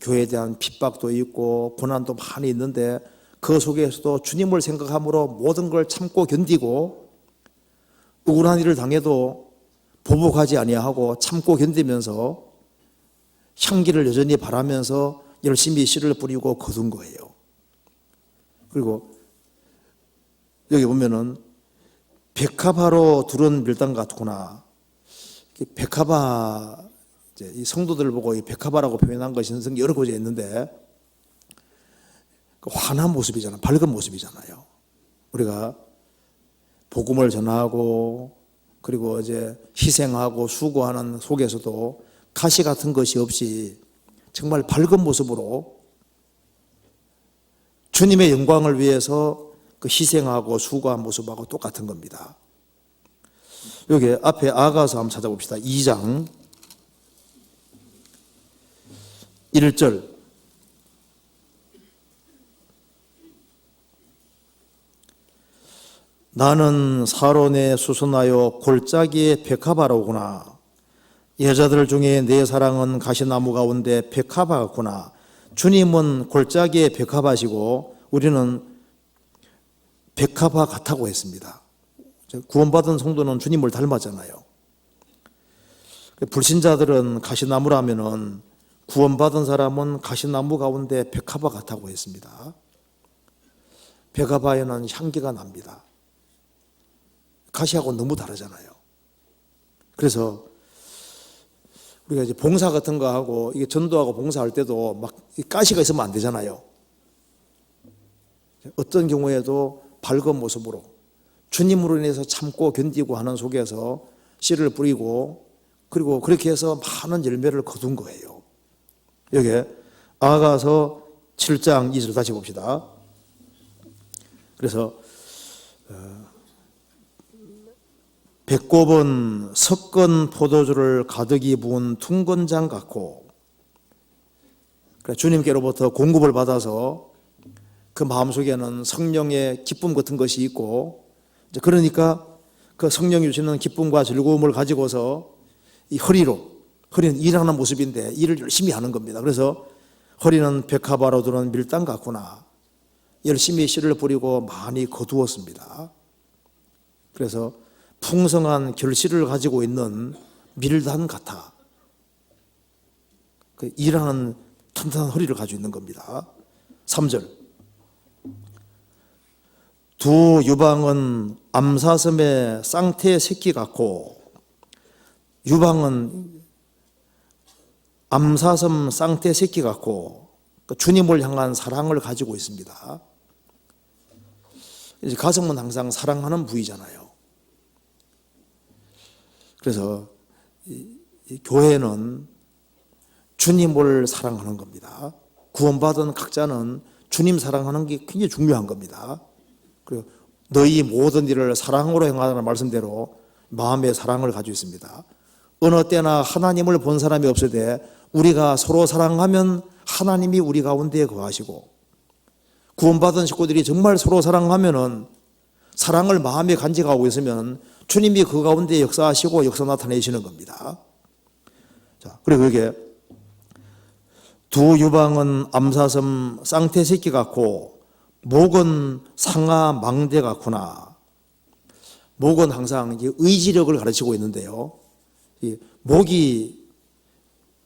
교회에 대한 핍박도 있고 고난도 많이 있는데 그 속에서도 주님을 생각함으로 모든 걸 참고 견디고 억울한 일을 당해도 보복하지 아니하고 참고 견디면서 향기를 여전히 바라면서 열심히 씨를 뿌리고 거둔 거예요. 그리고 여기 보면은 백합화로 두른 밀당 같구나. 백합화 이제 이 성도들을 보고 이 백합화라고 표현한 것이 성 여러 곳에 있는데 그 환한 모습이잖아, 밝은 모습이잖아요. 우리가 복음을 전하고 그리고 이제 희생하고 수고하는 속에서도 가시 같은 것이 없이 정말 밝은 모습으로 주님의 영광을 위해서 그 희생하고 수고한 모습하고 똑같은 겁니다. 여기 앞에 아가서 한번 찾아봅시다. 2장 1절 나는 사론에 수선하여 골짜기에 백합화로구나. 여자들 중에 내 사랑은 가시나무 가운데 백합화 같구나. 주님은 골짜기에 백합화시고 우리는 백합화 같다고 했습니다. 구원받은 성도는 주님을 닮았잖아요. 불신자들은 가시나무라면은 구원받은 사람은 가시나무 가운데 백합화 같다고 했습니다. 백합화에는 향기가 납니다. 가시하고 너무 다르잖아요. 그래서 우리가 이제 봉사 같은 거 하고 이게 전도하고 봉사할 때도 막 가시가 있으면 안 되잖아요. 어떤 경우에도 밝은 모습으로 주님으로 인해서 참고 견디고 하는 속에서 씨를 뿌리고 그리고 그렇게 해서 많은 열매를 거둔 거예요. 여기 아가서 7장 2절 다시 봅시다. 그래서 어, 배꼽은 섞은 포도주를 가득히 부은 퉁건장 같고 주님께로부터 공급을 받아서 그 마음속에는 성령의 기쁨 같은 것이 있고 그러니까 그 성령이 주시는 기쁨과 즐거움을 가지고서 이 허리로 허리는 일하는 모습인데 일을 열심히 하는 겁니다. 그래서 허리는 백합화로 들은 밀당 같구나. 열심히 씨를 뿌리고 많이 거두었습니다. 그래서 풍성한 결실을 가지고 있는 밀단 같아. 그 일하는 튼튼한 허리를 가지고 있는 겁니다. 3절. 두 유방은 암사슴의 쌍태 새끼 같고 유방은 암사슴 쌍태 새끼 같고 그 주님을 향한 사랑을 가지고 있습니다. 이제 가슴은 항상 사랑하는 부위잖아요. 그래서 교회는 주님을 사랑하는 겁니다. 구원받은 각자는 주님 사랑하는 게 굉장히 중요한 겁니다. 그리고 너희 모든 일을 사랑으로 행하라는 말씀대로 마음의 사랑을 가지고 있습니다. 어느 때나 하나님을 본 사람이 없을 때 우리가 서로 사랑하면 하나님이 우리 가운데 거하시고 구원받은 식구들이 정말 서로 사랑하면은 사랑을 마음에 간직하고 있으면 주님이 그 가운데 역사하시고 역사 나타내시는 겁니다. 자, 그리고 이게 두 유방은 암사슴 쌍태 새끼 같고 목은 상아 망대 같구나. 목은 항상 의지력을 가르치고 있는데요. 목이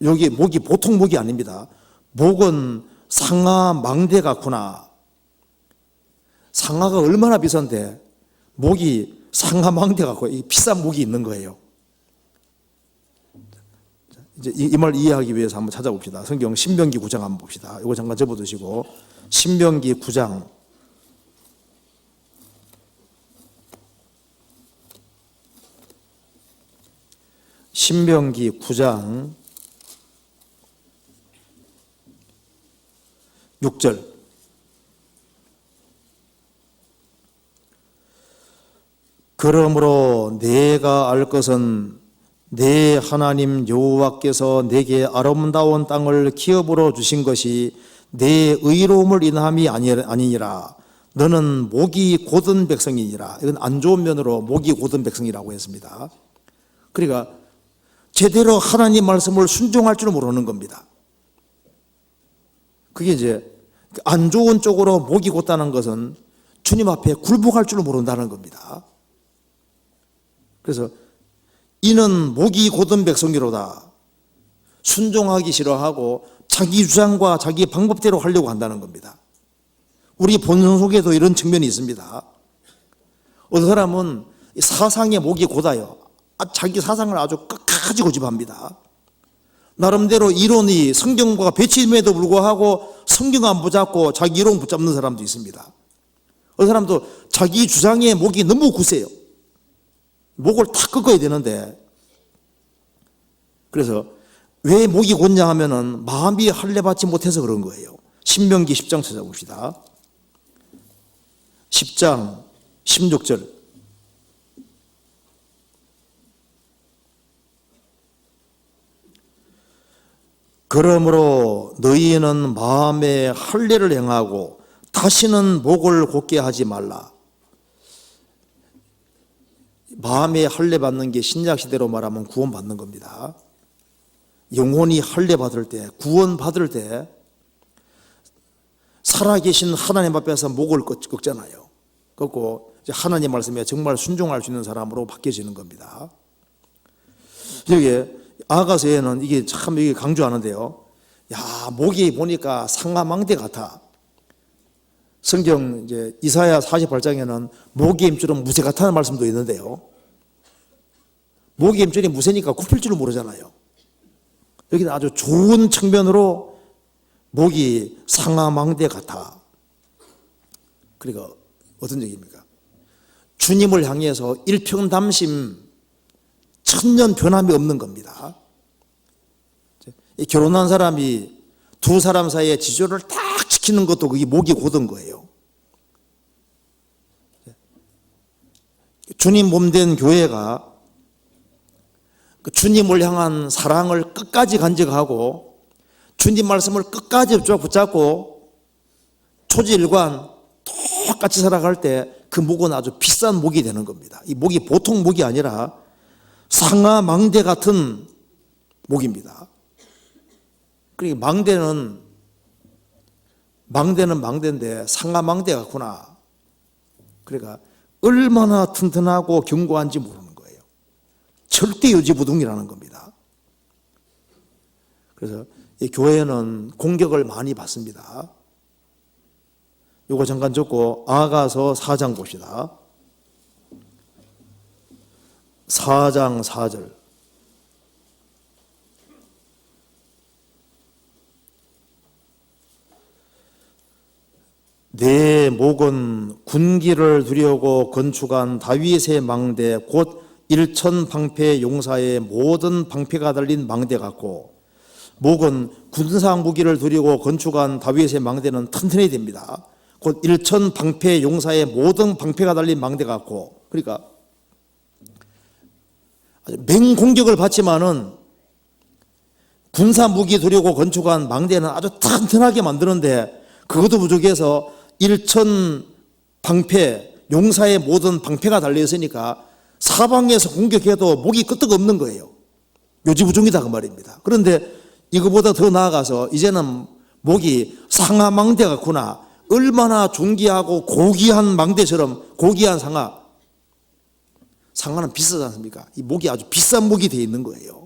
여기 목이 보통 목이 아닙니다. 목은 상아 망대 같구나. 상아가 얼마나 비싼데 목이 상아 망대 같고 비싼 목이 있는 거예요. 이제 이 말 이해하기 위해서 한번 찾아봅시다. 성경 신명기 9장 한번 봅시다. 이거 잠깐 접어두시고 신명기 9장 신명기 9장 6절. 그러므로 내가 알 것은 내 하나님 여호와께서 내게 아름다운 땅을 기업으로 주신 것이 내 의로움을 인함이 아니니라. 너는 목이 곧은 백성이니라. 이건 안 좋은 면으로 목이 곧은 백성이라고 했습니다. 그러니까 제대로 하나님 말씀을 순종할 줄 모르는 겁니다. 그게 이제 안 좋은 쪽으로 목이 곧다는 것은 주님 앞에 굴복할 줄 모른다는 겁니다. 그래서 이는 목이 곧은 백성이로다. 순종하기 싫어하고 자기 주장과 자기 방법대로 하려고 한다는 겁니다. 우리 본성 속에도 이런 측면이 있습니다. 어떤 사람은 사상의 목이 곧아요. 아, 자기 사상을 아주 끝까지 고집합니다. 나름대로 이론이 성경과 배치임에도 불구하고 성경 안 붙잡고 자기 이론 붙잡는 사람도 있습니다. 어떤 사람도 자기 주장의 목이 너무 굳세요. 목을 탁 꺾어야 되는데 그래서 왜 목이 곧냐 하면은 마음이 할례받지 못해서 그런 거예요. 신명기 10장 찾아봅시다. 10장 16절 그러므로 너희는 마음에 할례를 행하고 다시는 목을 곧게 하지 말라. 마음에 할례 받는 게 신약 시대로 말하면 구원 받는 겁니다. 영혼이 할례 받을 때, 구원 받을 때 살아계신 하나님 앞에서 목을 꺾- 꺾잖아요. 꺾고 하나님 말씀에 정말 순종할 수 있는 사람으로 바뀌어지는 겁니다. 여기 아가서에는 이게 참 이게 강조하는데요. 야 목이 보니까 상하망대 같아. 성경 이제 이사야 48장에는 목의 힘줄은 무쇠 같다는 말씀도 있는데요. 목의 힘줄이 무쇠니까 굽힐 줄 모르잖아요. 여기는 아주 좋은 측면으로 목이 상하망대 같아. 그러니까 어떤 얘기입니까? 주님을 향해서 일평담심 천년 변함이 없는 겁니다. 이 결혼한 사람이 두 사람 사이에 지조를 딱 지키는 것도 그게 목이 고든 거예요. 주님 몸된 교회가 그 주님을 향한 사랑을 끝까지 간직하고 주님 말씀을 끝까지 붙잡고 초지일관 똑같이 살아갈 때 그 목은 아주 비싼 목이 되는 겁니다. 이 목이 보통 목이 아니라 상하 망대 같은 목입니다. 그러니까 망대는 망대는 망대인데 상하 망대 같구나. 그러니까 얼마나 튼튼하고 견고한지 모르는 거예요. 절대 유지부동이라는 겁니다. 그래서 이 교회는 공격을 많이 받습니다. 요거 잠깐 적고 아가서 4장 봅시다. 4장 4절. 내 목은 군기를 두려고 건축한 다윗의 망대 곧 일천 방패 용사의 모든 방패가 달린 망대 같고 목은 군사 무기를 두리고 건축한 다윗의 망대는 튼튼해야 됩니다. 곧 일천 방패 용사의 모든 방패가 달린 망대 같고 그러니까 맹공격을 받지만은 군사 무기 두려고 건축한 망대는 아주 튼튼하게 만드는데 그것도 부족해서 일천 방패 용사의 모든 방패가 달려 있으니까 사방에서 공격해도 목이 끄떡 없는 거예요. 요지부종이다 그 말입니다. 그런데 이거보다 더 나아가서 이제는 목이 상하 망대 같구나. 얼마나 존귀하고 고귀한 망대처럼 고귀한 상하. 상하는 비싸지 않습니까? 이 목이 아주 비싼 목이 되어 있는 거예요.